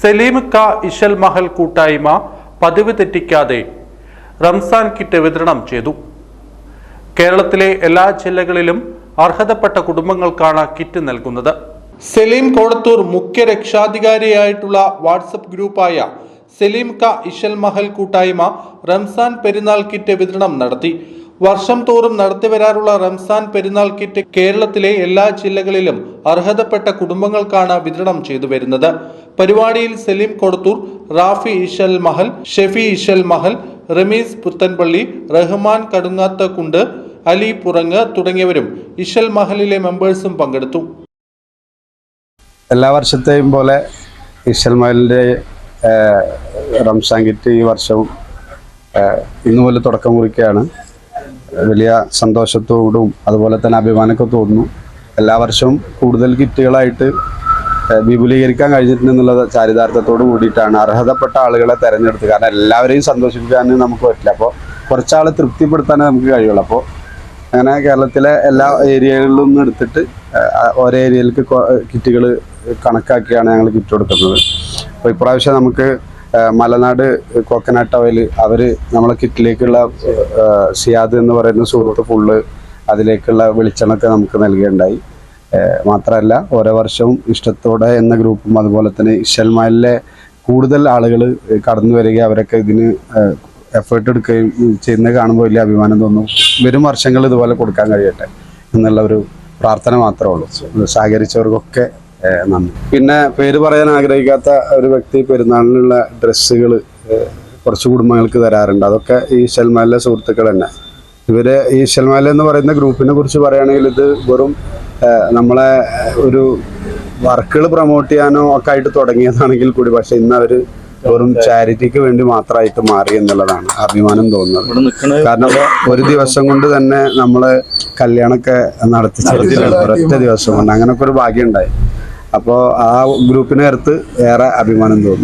സലീം ക ഇഷൽ മഹൽ കൂട്ടായ്മ പതിവ് തെറ്റിക്കാതെ റംസാൻ കിറ്റ് വിതരണം ചെയ്തു. കേരളത്തിലെ എല്ലാ ജില്ലകളിലും അർഹതപ്പെട്ട കുടുംബങ്ങൾക്കാണ് കിറ്റ് നൽകുന്നത്. സലീം കോടത്തൂർ മുഖ്യ രക്ഷാധികാരിയായിട്ടുള്ള വാട്സപ്പ് ഗ്രൂപ്പായ സലീം ക ഇഷൽ മഹൽ കൂട്ടായ്മ റംസാൻ പെരുന്നാൾ കിറ്റ് വിതരണം നടത്തി. വർഷം തോറും നടത്തിവരാറുള്ള റംസാൻ പെരുന്നാൾ കിറ്റ് കേരളത്തിലെ എല്ലാ ജില്ലകളിലും അർഹതപ്പെട്ട കുടുംബങ്ങൾക്കാണ് വിതരണം ചെയ്തു വരുന്നത്. പരിപാടിയിൽ സലീം കൊടത്തൂർ റാഫി ഇഷൽ മഹൽ ഷെഫി ഇഷൽ മഹൽ റമീസ് പുത്തൻപള്ളി റഹ്മാൻ കടുങ്ങാത്ത കുണ്ട് അലി പുറങ്ങ് തുടങ്ങിയവരും ഇഷൽ മഹലിലെ മെമ്പേഴ്സും പങ്കെടുത്തു. എല്ലാ വർഷത്തെയും പോലെ ഇഷൽ മഹലിന്റെ റംസാൻ കിറ്റ് ഈ വർഷവും ഇന്നുപോലെ തുടക്കം കുറിക്കുകയാണ്. വലിയ സന്തോഷത്തോടും അതുപോലെ തന്നെ അഭിമാനമൊക്കെ തോന്നുന്നു. എല്ലാ വർഷവും കൂടുതൽ കിറ്റുകളായിട്ട് വിപുലീകരിക്കാൻ കഴിഞ്ഞിട്ടുണ്ടെന്നുള്ള ചാരിതാർത്ഥത്തോട് കൂടിയിട്ടാണ് അർഹതപ്പെട്ട ആളുകളെ തെരഞ്ഞെടുത്ത്. കാരണം എല്ലാവരെയും സന്തോഷിപ്പിക്കാൻ നമുക്ക് പറ്റില്ല. അപ്പോൾ കുറച്ചാളെ തൃപ്തിപ്പെടുത്താനേ നമുക്ക് കഴിയുള്ളൂ. അപ്പോൾ അങ്ങനെ കേരളത്തിലെ എല്ലാ ഏരിയകളിലും നിന്ന് എടുത്തിട്ട് ഓരോ ഏരിയയിലേക്ക് കിറ്റുകൾ കണക്കാക്കിയാണ് ഞങ്ങൾ കിറ്റ് കൊടുക്കുന്നത്. അപ്പോൾ ഇപ്രാവശ്യം നമുക്ക് മലനാട് കോക്കനട്ട് ഓയിൽ അവർ നമ്മളെ കിറ്റിലേക്കുള്ള സിയാദ് എന്ന് പറയുന്ന സുഹൃത്ത് ഫുള്ള് അതിലേക്കുള്ള വെളിച്ചെണ്ണൊക്കെ നമുക്ക് നൽകുകയുണ്ടായി മാത്രമല്ല ഓരോ വർഷവും ഇഷ്ടത്തോടെ എന്ന ഗ്രൂപ്പും അതുപോലെ തന്നെ ഇഷൽമാലിലെ കൂടുതൽ ആളുകൾ കടന്നു വരികയും അവരൊക്കെ ഇതിന് എഫേർട്ട് എടുക്കുകയും ചെയ്യുന്നത് കാണുമ്പോൾ വലിയ അഭിമാനം തോന്നും. വരും വർഷങ്ങൾ ഇതുപോലെ കൊടുക്കാൻ കഴിയട്ടെ എന്നുള്ള ഒരു പ്രാർത്ഥന മാത്രമേ ഉള്ളൂ. സഹകരിച്ചവർക്കൊക്കെ നന്ദി. പിന്നെ പേര് പറയാൻ ആഗ്രഹിക്കാത്ത ഒരു വ്യക്തി പെരുന്നാളിനുള്ള ഡ്രസ്സുകൾ കുറച്ച് കുടുംബങ്ങൾക്ക് തരാറുണ്ട്. അതൊക്കെ ഈ ഷൽമാലിലെ സുഹൃത്തുക്കൾ തന്നെ. ഇവർ ഈ ഷൽമാല എന്ന് പറയുന്ന ഗ്രൂപ്പിനെ കുറിച്ച് പറയുകയാണെങ്കിൽ ഇത് വെറും നമ്മളെ ഒരു വർക്കുകൾ പ്രൊമോട്ട് ചെയ്യാനോ ഒക്കെ ആയിട്ട് തുടങ്ങിയതാണെങ്കിൽ കൂടി പക്ഷെ ഇന്ന് അവർ വെറും ചാരിറ്റിക്ക് വേണ്ടി മാത്രമായിട്ട് മാറി എന്നുള്ളതാണ് അഭിമാനം തോന്നുന്നത്. കാരണം ഒരു ദിവസം കൊണ്ട് തന്നെ നമ്മൾ കല്യാണമൊക്കെ നടത്തി ഒരൊറ്റ ദിവസം കൊണ്ട് അങ്ങനൊക്കെ ഒരു ഭാഗ്യം ഉണ്ടായി. അപ്പോൾ ആ ഗ്രൂപ്പിനകത്ത് ഏറെ അഭിമാനം തോന്നുന്നു